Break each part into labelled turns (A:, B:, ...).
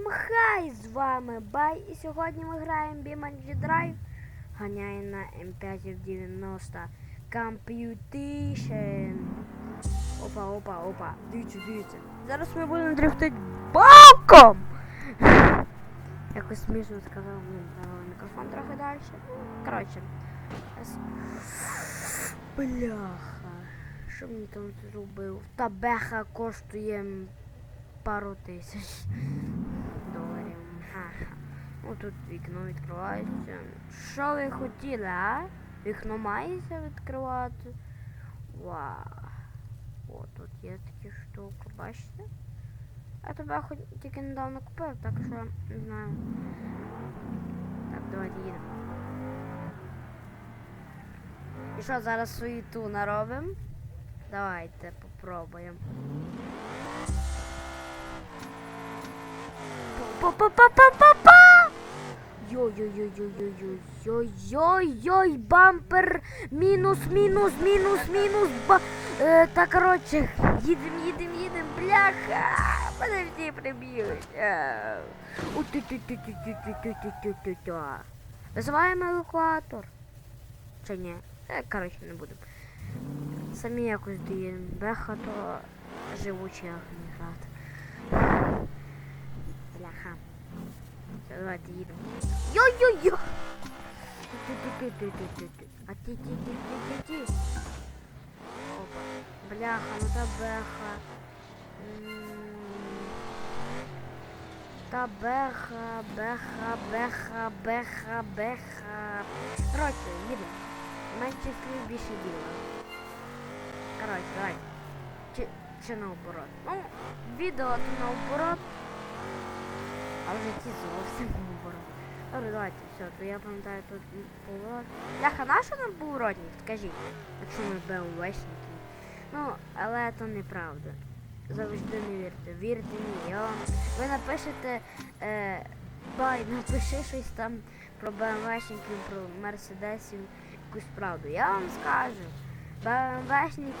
A: Всім хай! З вами Бай і сьогодні ми граємо BeamNG Drive. Ганяє на М590 Computation. Опа, опа, опа. Дивіться, дивіться. Зараз ми будемо дрифтити боком! Якось смішно сказав, ну, мікрофон трохи далі. Коротше. Бляха. Що мені там зробив? Та беха коштує пару тисяч. Тут вікно відкривається. Що ви хотіли, а? Вікно мається відкривати. Вау. О, тут є такі штуки, бачите? Я тебе хоч тільки недавно купив, так що не знаю. Так, давайте їдемо. І що, зараз свою ту наробимо? Давайте попробуємо. Па-па-па-па-па-па! Йой-йой-йой-йой-йой-йой-йой-йой, бампер. Мінус, мінус, мінус, мінус. Ба... Е, та коротше, їдем, їдем, їдем, бляха. Мене всі приб'ють. Визиваємо евакуатор. Чи ні? Е, коротше, не будемо. Самі якось доїдемо. Беха, то живучий грати. Давайте їдемо. Йо-йо-йо! А ті ті ті ті ті ті Опа. Бляха, ну та беха. Та беха, беха, беха, беха, беха. Коротше, їдемо. Менше слів більше діла. Коротше, давай. Чи, чи наоборот? Ну, відео то наоборот. А в житті зовсім наоборот. Добре, давайте, все, то я пам'ятаю тут поворот. Ляха, наша нам поворотник, скажіть, якщо ми БМВшники. Ну, але це неправда. Завжди не вірте. Вірте ні. Я вам... Ви напишете, е, бай, напиши щось там про БМВшників, про Мерседесів, якусь правду. Я вам скажу. БМВшники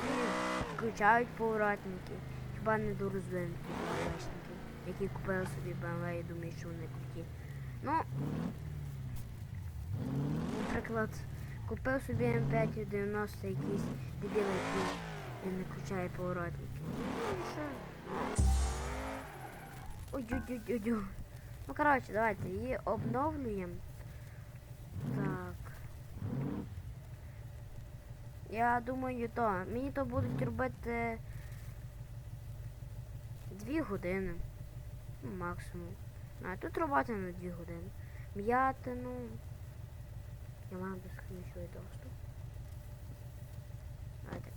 A: включають поворотники. Хіба не дорозвинуті БМВшники, які купили собі БМВ і думають, що вони круті. Ну, наприклад, купив собі М5 90 якийсь дебіл, який не включає поворотники. Ну і що? Ой-ой-ой-ой. Ну, коротше, давайте її обновлюємо. Так. Я думаю, то. Мені то будуть робити дві години. Ну, максимум. А тут робота на дві години. М'ятину. Я маю безконечний доступ.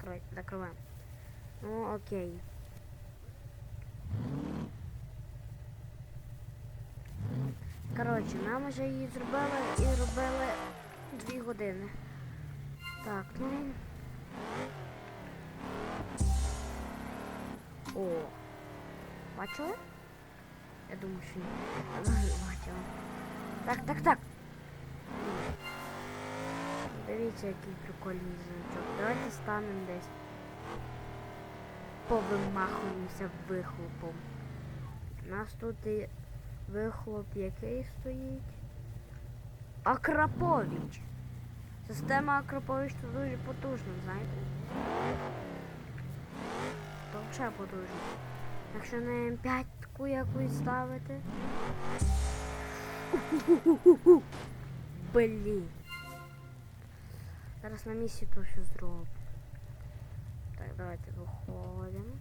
A: Давайте, закриваємо. Ну, окей. Коротше, нам вже її зробили і робили дві години. Так, ну. О. Бачили? Я думаю, що ні. Бачила. Так, так, так. Дивіться, який прикольний значок. Давайте станемо десь. Повимахуємося вихлопом. У нас тут і вихлоп який стоїть. Акрапович. Система Акрапович тут дуже потужна, знаєте? То взагалі потужна. Якщо на М5 таку якусь ставити. Блін. Зараз на місці то все зроблю. Так, давайте виходимо.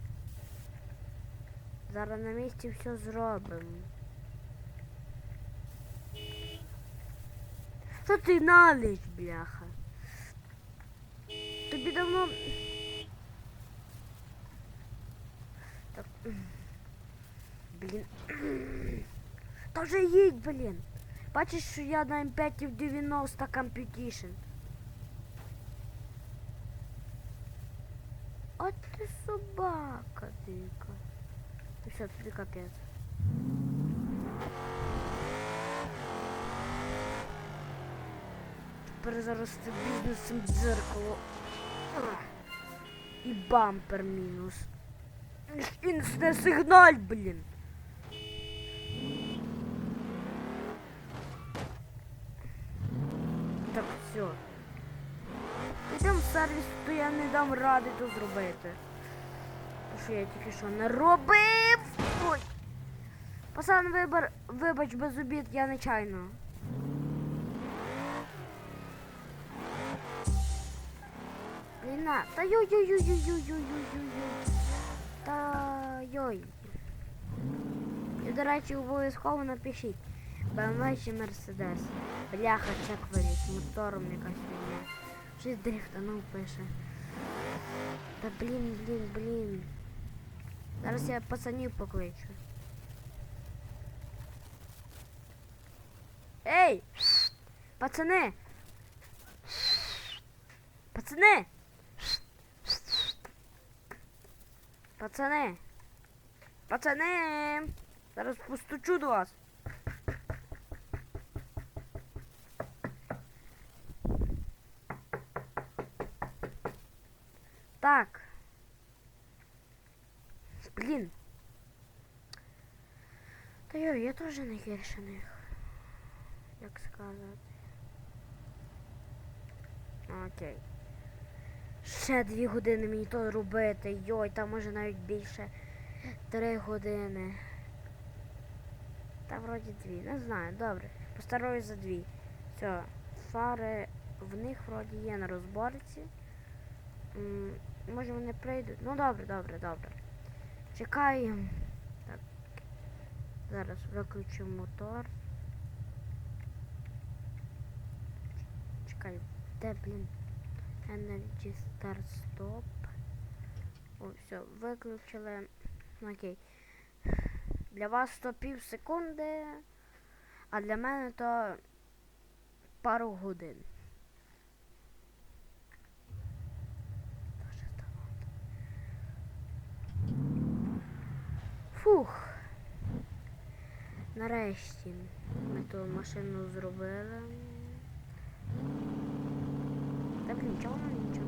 A: Зараз на місці все зробимо. Що ти налиш, бляха? Тобі давно. Блін. Та вже їдь, блін. Бачиш, що я на М5 в 90 Computation. От ти собака дика. Ну все, тобі капець. Тепер зараз ти бізнесом дзеркало. Ах. І бампер мінус. Сигналь, блин. Так, все. Підемо в сервіс, то я не дам ради то зробити. Тому що я тільки що не робив. Ой. Пасан вибор, вибач без обід, я нечайно. Ліна, та йо йо йо йо йо йо йо йо та йой. І, до речі, обов'язково напишіть. BMW чи Mercedes. Бляха, чек виліз, мотором якась фігня. Щось дрифтанув пише. Та блін, блін, блін. Зараз я пацанів покличу. Ей! Пацани! Пацани! Пацани! Пацани! Зараз постучу до вас. Так. Блін. Та йо, я теж не гірше них. Як сказати. Окей. Ще дві години мені то робити. Йой, там може навіть більше. Три години. Та вроді дві. Не знаю, добре. Постараюсь за дві. Все. Фари в них вроді є на розборці. М, Може вони прийдуть. Ну добре, добре, добре. Чекаємо. Так. Зараз виключу мотор. Чекай, де, блін? Energy Start Stop. О, все, виключили. Окей. Для вас то пів секунди, а для мене то пару годин. Фух. Нарешті ми ту машину зробили. Та блін, чого вона нічого?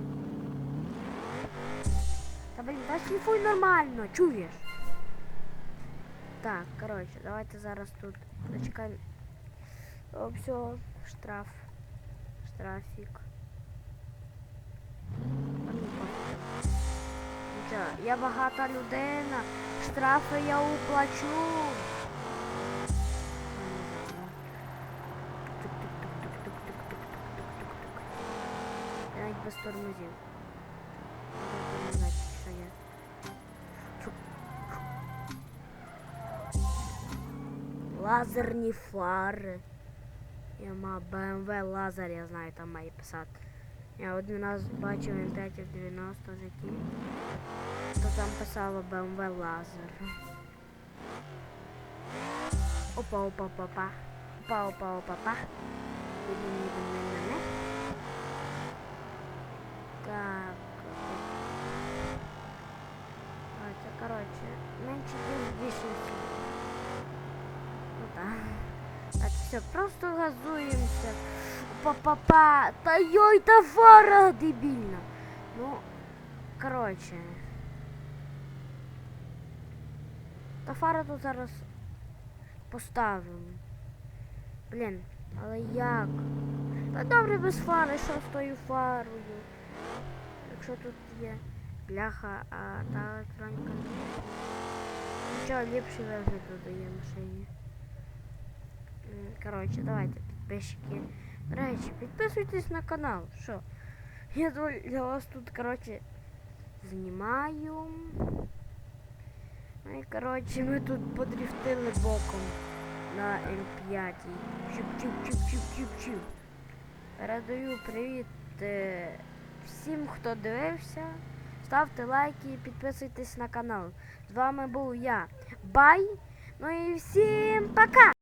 A: Та блін, та шліфуй нормально, чуєш? Так, коротше, давайте зараз тут зачекаємо. Все, штраф. Штрафік. А ну, я багата людина. Штрафи я уплачу. тормозів. Можна не знати, що я. Лазерні фари. Я мав BMW лазер, я знаю, там має писати. Я один раз бачив М5 в 90 в житті. То там писало BMW лазер. Опа, опа, опа, опа. Коротше, менше ніж більше всього. Ну так. Так, все, просто газуємося. Па-па-па. Та йой, та фара дебільна. Ну, коротше. Та фара тут зараз поставимо. Блін, але як? Та добре без фари, що з тою фарою? Якщо тут є бляха, а та електроніка. Нічого ліпший вигляд додає машині. Коротше, давайте, підписчики. До речі, підписуйтесь на канал. Що? Я для вас тут, коротше, знімаю. Ну і коротше, ми тут подрифтили боком на М5. Чуп-чуп-чуп-чуп-чуп-чуп. Передаю привіт е, всім, хто дивився. Ставте лайки і підписуйтесь на канал. З вами був я, Бай. Ну і всім пока!